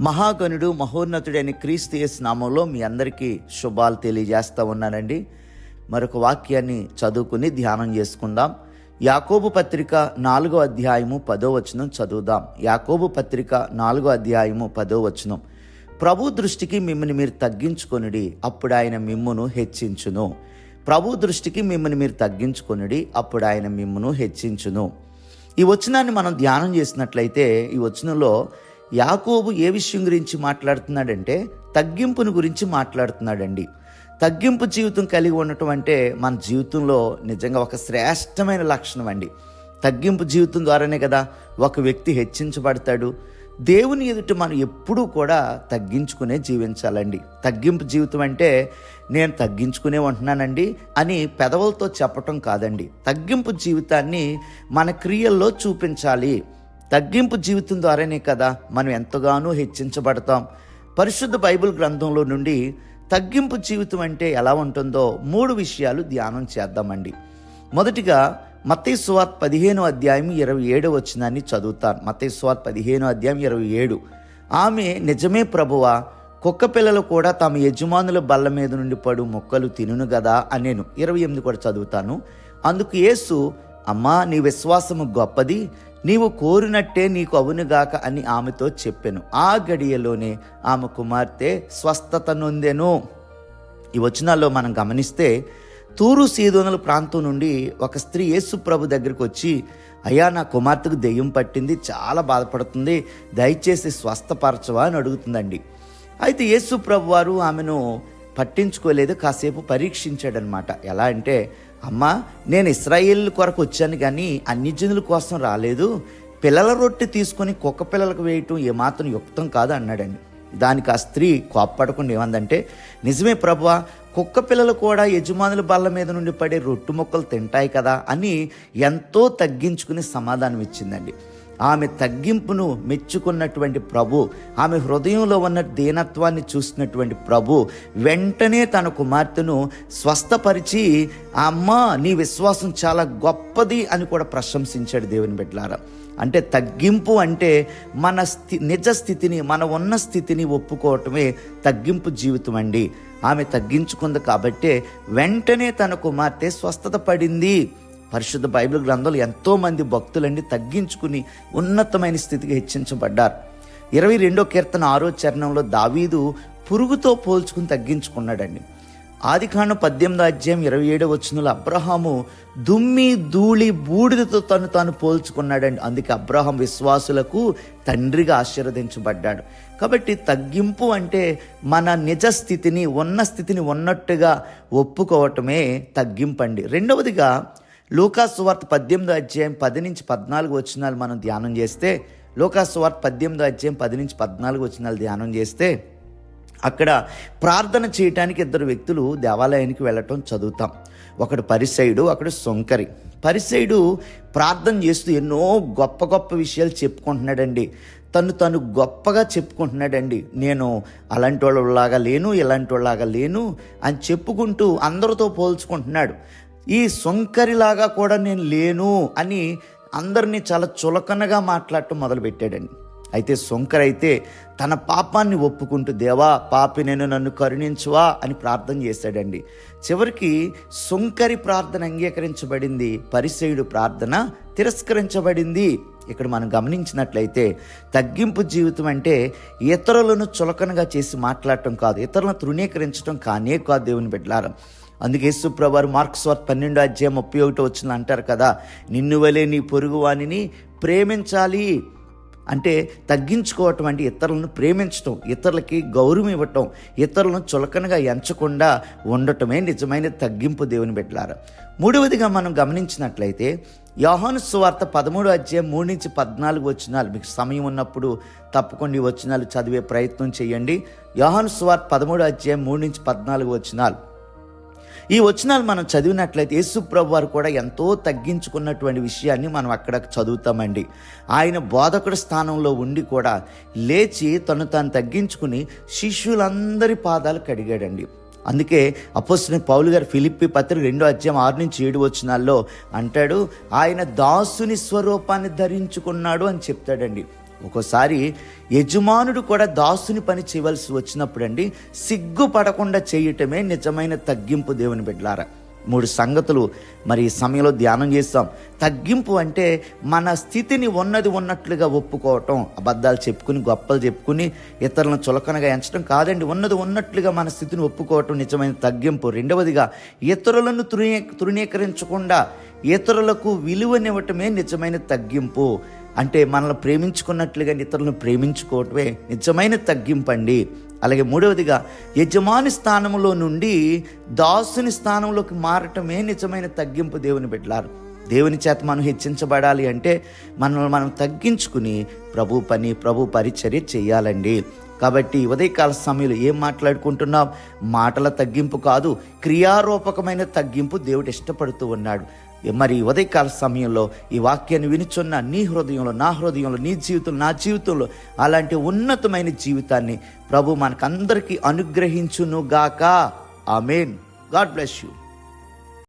మహాగణుడు మహోన్నతుడైన క్రీస్తు యేసు నామంలో మీ అందరికీ శుభాలు తెలియజేస్తూ ఉన్నానండి. మరొక వాక్యాన్ని చదువుకుని ధ్యానం చేసుకుందాం. యాకోబు పత్రిక నాలుగో అధ్యాయము పదో వచనం చదువుదాం. యాకోబు పత్రిక నాలుగో అధ్యాయము పదో వచనం. ప్రభు దృష్టికి మిమ్మల్ని మీరు తగ్గించుకొనిడి అప్పుడు ఆయన మిమ్మును హెచ్చించును. ప్రభు దృష్టికి మిమ్మల్ని మీరు తగ్గించుకొనిడి అప్పుడు ఆయన మిమ్మును హెచ్చించును. ఈ వచనాన్ని మనం ధ్యానం చేసినట్లయితే ఈ వచనంలో యాకోబు ఏ విషయం గురించి మాట్లాడుతున్నాడంటే తగ్గింపును గురించి మాట్లాడుతున్నాడండి. తగ్గింపు జీవితం కలిగి ఉండటం అంటే మన జీవితంలో నిజంగా ఒక శ్రేష్టమైన లక్షణం అండి. తగ్గింపు జీవితం ద్వారానే కదా ఒక వ్యక్తి హెచ్చించబడతాడు. దేవుని ఎదుట మనం ఎప్పుడూ కూడా తగ్గించుకునే జీవించాలండి. తగ్గింపు జీవితం అంటే నేను తగ్గించుకునే ఉంటున్నానండి అని పెదవులతో చెప్పటం కాదండి. తగ్గింపు జీవితాన్ని మన క్రియల్లో చూపించాలి. తగ్గింపు జీవితం ద్వారానే కదా మనం ఎంతగానో హెచ్చించబడతాం. పరిశుద్ధ బైబిల్ గ్రంథంలో నుండి తగ్గింపు జీవితం అంటే ఎలా ఉంటుందో మూడు విషయాలు ధ్యానం చేద్దామండి. మొదటిగా మత్తయి సువార్త పదిహేను అధ్యాయం ఇరవై ఏడు వచ్చినాన్ని చదువుతాను మత్తయి సువార్త పదిహేను అధ్యాయం ఇరవై ఏడు. ఆమె నిజమే ప్రభువా కుక్క పిల్లలు కూడా తమ యజమానుల బల్ల మీద నుండి పడు మొక్కలు తినును గదా అనేను. ఇరవై ఎనిమిది కూడా చదువుతాను. అందుకు యేసు అమ్మా నీ విశ్వాసము గొప్పది. నీవు కోరినట్టే నీకు అవునుగాక అని ఆమెతో చెప్పాను. ఆ గడియలోనే ఆమె కుమార్తె స్వస్థత నొందెను. ఈ వచనాల్లో మనం గమనిస్తే తూరు సీదోనుల ప్రాంతం నుండి ఒక స్త్రీ యేసు ప్రభు దగ్గరికి వచ్చి అయ్యా నా కుమార్తెకు దెయ్యం పట్టింది చాలా బాధపడుతుంది దయచేసి స్వస్థపరచవా అని అడుగుతుందండి. అయితే యేసు ప్రభు వారు ఆమెను పట్టించుకోలేదు కాసేపు పరీక్షించాడనమాట. ఎలా అంటే అమ్మా నేను ఇస్రాయేల్ కొరకు వచ్చాను కానీ అన్ని జనుల కోసం రాలేదు. పిల్లల రొట్టె తీసుకొని కుక్క పిల్లలకు వేయటం ఏమాత్రం యుక్తం కాదు అన్నాడండి. దానికి ఆ స్త్రీ కోప్పడకుండా ఏమందంటే నిజమే ప్రభువా కుక్క పిల్లలు కూడా యజమానుల బల్ల మీద నుండి పడే రొట్టు మొక్కలు తింటాయి కదా అని ఎంతో తగ్గించుకుని సమాధానం ఇచ్చిందండి ఆమె తగ్గింపును మెచ్చుకున్నటువంటి ప్రభు ఆమె హృదయంలో ఉన్న దీనత్వాన్ని చూసినటువంటి ప్రభు వెంటనే తన కుమార్తెను స్వస్థపరిచి అమ్మ నీ విశ్వాసం చాలా గొప్పది అని కూడా ప్రశంసించాడు దేవుని బిడ్డలారా. అంటే తగ్గింపు అంటే మన స్థి నిజ స్థితిని మన ఉన్న స్థితిని ఒప్పుకోవటమే తగ్గింపు జీవితం అండి. ఆమె తగ్గించుకుంది కాబట్టే వెంటనే తన కుమార్తె స్వస్థత పడింది. పరిశుద్ధ బైబిల్ గ్రంథంలో ఎంతోమంది భక్తులండి తగ్గించుకుని ఉన్నతమైన స్థితికి హెచ్చించబడ్డారు. ఇరవై రెండో కీర్తన ఆరో చరణంలో దావీదు పురుగుతో పోల్చుకుని తగ్గించుకున్నాడండి. ఆదికాండం పద్దెనిమిది అధ్యాయం ఇరవై ఏడో వచ్చినలో అబ్రహాము దుమ్మి ధూళి బూడిదతో తను తాను పోల్చుకున్నాడండి. అందుకే అబ్రహాం విశ్వాసులకు తండ్రిగా ఆశీర్వదించబడ్డాడు. కాబట్టి తగ్గింపు అంటే మన నిజ స్థితిని ఉన్న స్థితిని ఉన్నట్టుగా ఒప్పుకోవటమే తగ్గింపు అండి. రెండవదిగా లూకాసువార్త పద్దెనిమిదో అధ్యాయం పది నుంచి పద్నాలుగు వచ్చినాలు మనం ధ్యానం చేస్తే లూకాసువార్త పద్దెనిమిదో అధ్యాయం పది నుంచి పద్నాలుగు వచ్చినాలు ధ్యానం చేస్తే అక్కడ ప్రార్థన చేయటానికి ఇద్దరు వ్యక్తులు దేవాలయానికి వెళ్ళటం చదువుతాం. ఒకడు పరిసైడు ఒకడు సొంకరి. పరిసైడు ప్రార్థన చేస్తూ ఎన్నో గొప్ప గొప్ప విషయాలు చెప్పుకుంటున్నాడండి. తను తను గొప్పగా చెప్పుకుంటున్నాడండి. నేను అలాంటి వాళ్ళలాగా లేను ఇలాంటి వాళ్ళలాగా లేను అని చెప్పుకుంటూ అందరితో పోల్చుకుంటున్నాడు. ఈ సొంకరిలాగా కూడా నేను లేను అని అందరినీ చాలా చులకనగా మాట్లాడటం మొదలుపెట్టాడండి. అయితే సొంకర్ అయితే తన పాపాన్ని ఒప్పుకుంటూ దేవా పాపి నేను నన్ను కరుణించువా? అని ప్రార్థన చేశాడండి. చివరికి సొంకరి ప్రార్థన అంగీకరించబడింది పరిసయుడు ప్రార్థన తిరస్కరించబడింది. ఇక్కడ మనం గమనించినట్లయితే తగ్గింపు జీవితం అంటే ఇతరులను చులకనగా చేసి మాట్లాడటం కాదు ఇతరులను తృణీకరించడం కానే కాదు దేవుని బిడ్డలారం. అందుకే యేసుప్రభు మార్క్స్ వార్త పన్నెండో అధ్యాయం ముప్పై ఒకటో వచ్చింది అంటారు కదా నిన్ను వలే నీ పొరుగువాణిని ప్రేమించాలి. అంటే తగ్గించుకోవటం అంటే ఇతరులను ప్రేమించటం ఇతరులకి గౌరవం ఇవ్వటం ఇతరులను చులకనగా ఎంచకుండా ఉండటమే నిజమైన తగ్గింపు దేవుని బిడ్డలారు. మూడవదిగా మనం గమనించినట్లయితే యోహాను సువార్త పదమూడు అధ్యాయం మూడు నుంచి పద్నాలుగు వచ్చినాలు మీకు సమయం ఉన్నప్పుడు తప్పకుండా ఈ వచ్చినాలు చదివే ప్రయత్నం చేయండి. యోహాను సువార్త పదమూడు అధ్యాయం మూడు నుంచి పద్నాలుగు వచ్చినాలు ఈ వచనాలు మనం చదివినట్లయితే యేసుప్రభు వారు కూడా ఎంతో తగ్గించుకున్నటువంటి విషయాన్ని మనం అక్కడ చదువుతామండి. ఆయన బోధకుడి స్థానంలో ఉండి కూడా లేచి తను తాను తగ్గించుకుని శిష్యులందరి పాదాలు కడిగాడండి. అందుకే అపోసిన పౌలు గారు ఫిలిప్పి పత్రిక రెండో అధ్యాయం ఆరు నుంచి ఏడు వచనాల్లో అంటాడు ఆయన దాసుని స్వరూపాన్ని ధరించుకున్నాడు అని చెప్తాడండి. ఒక్కోసారి యజమానుడు కూడా దాసుని పని చేయవలసి వచ్చినప్పుడండి సిగ్గుపడకుండా చేయటమే నిజమైన తగ్గింపు దేవుని బిడ్డలారా. మూడు సంగతులు మరి ఈ సమయంలో ధ్యానం చేస్తాం. తగ్గింపు అంటే మన స్థితిని ఉన్నది ఉన్నట్లుగా ఒప్పుకోవటం అబద్ధాలు చెప్పుకుని గొప్పలు చెప్పుకుని ఇతరులను చులకనగా ఎంచడం కాదండి. ఉన్నది ఉన్నట్లుగా మన స్థితిని ఒప్పుకోవటం నిజమైన తగ్గింపు. రెండవదిగా ఇతరులను తృణీ తృణీకరించకుండా ఇతరులకు విలువనివ్వటమే నిజమైన తగ్గింపు. అంటే మనల్ని ప్రేమించుకున్నట్లుగా ఇతరులను ప్రేమించుకోవటమే నిజమైన తగ్గింపండి. అలాగే మూడవదిగా యజమాని స్థానంలో నుండి దాసుని స్థానంలోకి మారటమే నిజమైన తగ్గింపు దేవుని బిడ్డలారు. దేవుని చేత మనం హెచ్చించబడాలి అంటే మనల్ని మనం తగ్గించుకుని ప్రభు పని ప్రభు పరిచర్య చేయాలండి. కాబట్టి ఉదయకాల సమయంలో ఏం మాట్లాడుకుంటున్నాం? మాటల తగ్గింపు కాదు క్రియారూపకమైన తగ్గింపు దేవుడు ఇష్టపడుతూ ఉన్నాడు. మరి ఉదయకాల సమయంలో ఈ వాక్యాన్ని వినుచున్న నీ హృదయంలో నా హృదయంలో నీ జీవితంలో నా జీవితంలో అలాంటి ఉన్నతమైన జీవితాన్ని ప్రభు మనకందరికీ అనుగ్రహించునుగాక. ఆమెన్. God bless you.